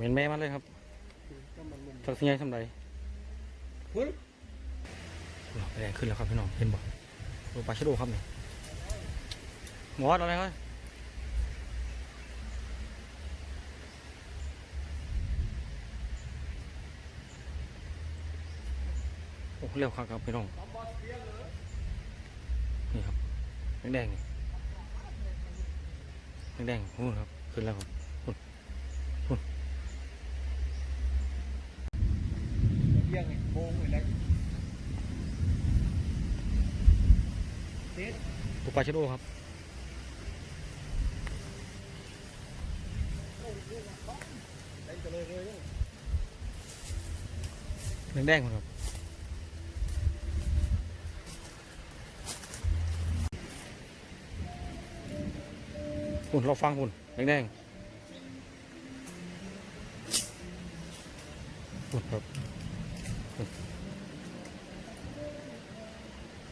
เห็นแม่มันเลยครับทักสิยายทำไรเฮ้ยแรงขึ้นแล้วครับพี่น้องเห็นบ่ดูปลาชะโดครับนี่หมอดอะไรครับโอ้เร็วครับครับพี่น้องนี่ครับแดงๆนี่แดงๆนู่นครับ ขึ้นแล้วครับ เยี่ยงไงโค้งไปได้ เด็ดดูปลาชะโดครับได้จะเลยเลยแดงๆครับหุ่นเราฟังหุ่นแดงๆหุ่นครับเฮ้ย เฮ้ยเฮ้ย น้าเบียร์ นี่ มาแล้วมาแล้วชะ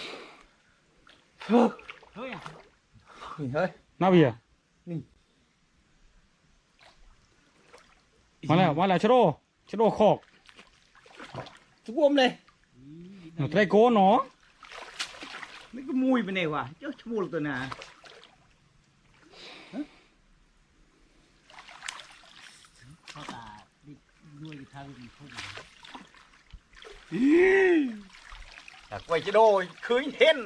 โดชะโดคอก ทุกวมเลย หนูไตรโกนเนาะไม่ก็มุยไปไหนวะเจ้าชมูลตัวน่ะเขาตาดิด้วยทางดิพุ่งแต่ไว้จะโดยคืน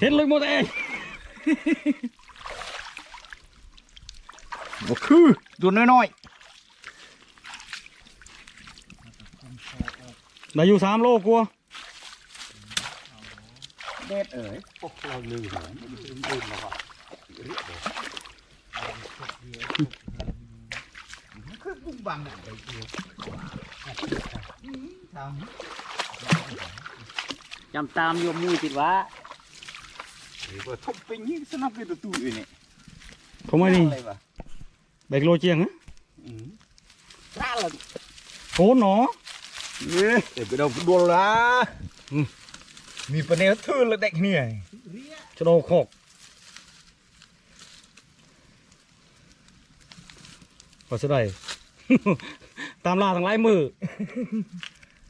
เห็นเห็นเลยหมดเองบ่คือตัวน้อยได้อยู่สามโลกลัวๆเด็ดเอ๋ยพวกเราลืมหายลืมลืมแล้วว่ะคือบุ้งบังอะไรเดียวทำจำตามโยมมุ้ยติดวะ หรือว่าทุบไปยิงสนับไปตัวตู้อยู่นี่ผมว่านี่อะไรวะแบกโลเจียงฮะอืมน่าละโกนเนาะเนี่ยเดี๋ยวไปดูฟุตบอลละอืมมีปะเนลทื่นละเด็กเนี่ยชะโดคอกก็จะได้ตามล่าทั้งหลายมือ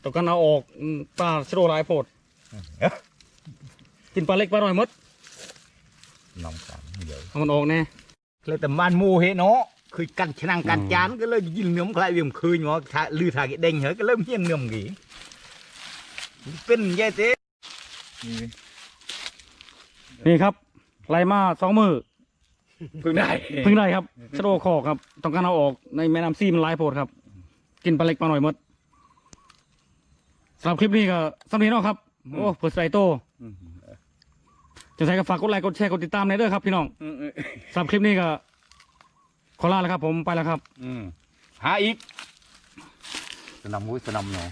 ต้องการเอาออกอืมปลาชะโดหลายโพดกินปลาเล็กปลาน้อยหมด น้องสามเดี๋ยวเอามันออกแน่เลยแต่มันโมเฮเนาะคือกันชนังกันจานก็เลยยินเนื้อมคลายเวียมคืนเนาะถ้าลือทากิเด้งเหรอก็เริ่มเฮี้ยนเนื้อมกี่เป็นแย่เต้นี่ครับไล่มาสองมือเพิ่งได้เพิ่งได้ครับชะโดคอกครับ ต้องการเอาออกในแม่น้ำซีมันหลายโพดครับ กินปลาเล็กปลาหน่อยหมดสำหรับคลิปนี้ก็สำหรับนี้เนาะครับ โอ้เปิดไซโต จะใช้ก็ฝากกดไลค์กดแชร์กดติดตามในเด้อครับพี่น้องสำหรับคลิปนี้ก็ขอลาแล้วครับ ผมไปแล้วครับหาอีกสนำมุ้ยสนำเนาะ